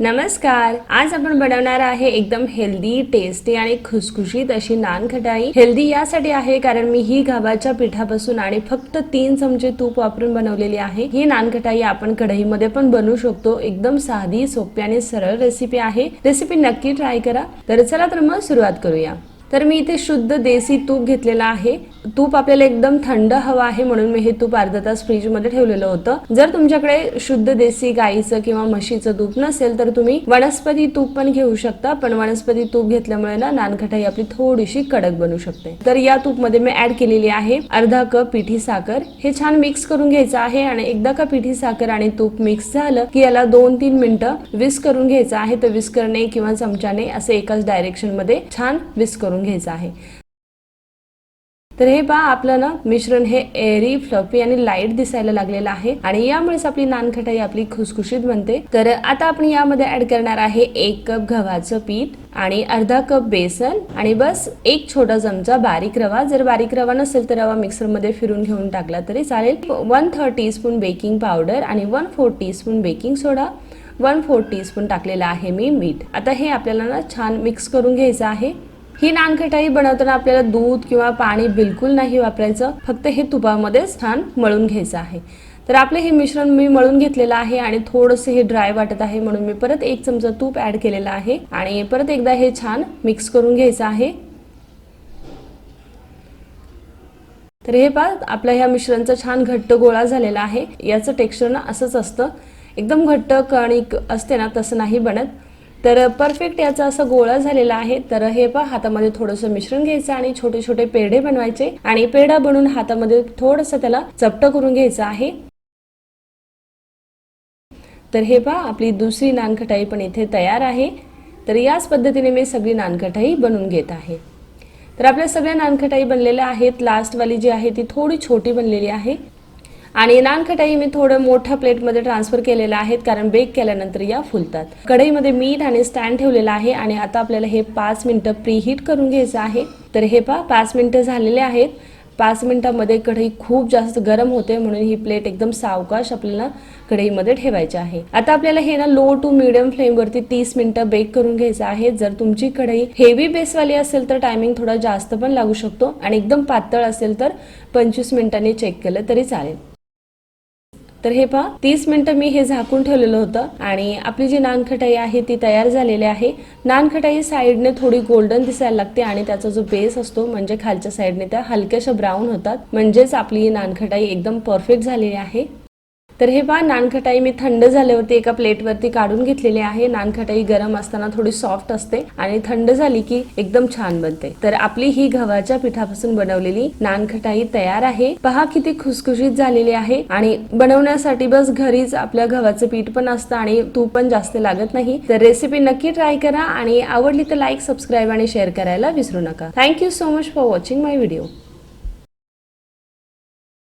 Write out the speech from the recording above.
नमस्कार. आज आपण बनवणार आहे एकदम हेल्दी टेस्टी आणि खुसखुशीत अशी नान खटाई. हेल्दी यासाठी आहे कारण मी ही गव्हाच्या पिठापासून आणि फक्त तीन चमचे तूप वापरून बनवलेली आहे. ही नान खटाई आपण कढईमध्ये पण बनवू शकतो. एकदम साधी सोपी आणि सरळ रेसिपी आहे. रेसिपी नक्की ट्राय करा. तर चला तर मग सुरुवात करूया. तर मी इथे शुद्ध देसी तूप घेतलेलं आहे. तूप आपल्याला एकदम थंड हवं आहे म्हणून मी हे तूप अर्धा तास फ्रीजमध्ये ठेवलेलं होतं. जर तुमच्याकडे शुद्ध देसी गाईचं किंवा म्हशीचं तूप नसेल तर तुम्ही वनस्पती तूप पण घेऊ शकता पण वनस्पती तूप घेतल्यामुळे ना नानखटाई आपली थोडीशी कडक बनू शकते. तर या तूपमध्ये मी ऍड केलेली आहे अर्धा कप पिठी साखर. हे छान मिक्स करून घ्यायचं आहे आणि एकदा का पिठी साखर आणि तूप मिक्स झालं की याला दोन तीन मिनिटं विस्क करून घ्यायचं आहे. तर विस्करणे किंवा चमच्याने असे एकाच डायरेक्शनमध्ये छान विस्क करून घ्यायचं आहे. तर हे पहा आपलं ना मिश्रण हे एरी फ्लफी आणि लाइट दिसायला लागलेलं आहे आणि यामुळेच आपली नानखटाई आपली खुसखुशीत बनते. तर आता आपण यामध्ये ऍड करणार आहे एक कप गव्हाचं पीठ आणि अर्धा कप बेसन आणि बस एक छोटा चमचा बारीक रवा. जर बारीक रवा नसेल तर रवा मिक्सरमध्ये फिरून घेऊन टाकला तरी चालेल. One third teaspoon baking powder आणि one four teaspoon baking soda one four teaspoon टाकलेला आहे मी मीठ. आता हे आपल्याला ना छान मिक्स करून घ्यायचं आहे. ही नानखटाई बनवताना आपल्याला दूध किंवा पाणी बिलकुल नाही वापरायचं फक्त हे तुपामध्येच छान मळून घ्यायचं आहे. तर आपलं हे मिश्रण मी मळून घेतलेलं आहे आणि थोडंसं हे ड्राय वाटत आहे म्हणून मी परत एक चमचा तूप ऍड केलेला आहे आणि परत एकदा हे छान मिक्स करून घ्यायचं आहे. तर हे पहा आपल्या ह्या मिश्रणचा छान घट्ट गोळा झालेला आहे. याचं टेक्स्चर ना असंच असतं. एकदम घट्ट कणिक असते ना तसं नाही बनत. तर परफेक्ट याचा असा गोळा झालेला आहे. तर हे पहा हातामध्ये थोडंसं मिश्रण घ्यायचं आणि छोटे छोटे पेढे बनवायचे आणि पेढा बनवून हातामध्ये थोडंसं त्याला चपट करून घ्यायचं आहे. तर हे पहा आपली दुसरी नानखटाई पण इथे तयार आहे. तर याच पद्धतीने मी सगळी नानखटाई बनवून घेत आहे. तर आपल्या सगळ्या नानखटाई बनलेल्या आहेत. लास्टवाली जी आहे ती थोडी छोटी बनलेली आहे. आणि नानखटाई मी थोडं मोठ्या प्लेटमध्ये ट्रान्सफर केलेल्या आहेत कारण बेक केल्यानंतर या फुलतात. कढईमध्ये मीठ आणि स्टँड ठेवलेला आहे आणि आता आपल्याला हे पाच मिनटं प्रीहीट करून घ्यायचं आहे. तर हे पहा पाच मिनटं झालेले आहेत. पाच मिनटामध्ये कढई खूप जास्त गरम होते म्हणून ही प्लेट एकदम सावकाश आपल्याला कढईमध्ये ठेवायची आहे. आता आपल्याला हे ना लो टू मिडियम फ्लेमवरती तीस मिनिटं बेक करून घ्यायचं आहे. जर तुमची कढई हेवी बेसवाली असेल तर टायमिंग थोडा जास्त पण लागू शकतो आणि एकदम पातळ असेल तर पंचवीस मिनिटांनी चेक केलं तरी चालेल. तर हे पहा तीस मिनिटं मी हे झाकून ठेवलेलं होतं आणि आपली जी नानखटाई आहे ती तयार झालेली आहे. नानखटाई साईडने थोडी गोल्डन दिसायला लागते आणि त्याचा जो बेस असतो म्हणजे खालच्या साईडने त्या हलक्याशा ब्राऊन होतात. म्हणजेच आपली नानखटाई एकदम परफेक्ट झालेली आहे. तर हे पहा नानखटाई मी थंड झाल्यावरती एका प्लेटवरती काढून घेतलेली आहे. नानखटाई गरम असताना थोडी सॉफ्ट असते आणि थंड झाली की एकदम छान बनते. तर आपली ही गव्हाच्या पिठापासून बनवलेली नानखटाई तयार आहे. पहा किती खुसखुशीत झालेली आहे आणि बनवण्यासाठी बस घरीच आपल्या गव्हाचं पीठ पण असतं आणि तूप पण जास्त लागत नाही. तर रेसिपी नक्की ट्राय करा आणि आवडली तर लाईक सबस्क्राईब आणि शेअर करायला विसरू नका. Thank you so much for watching my video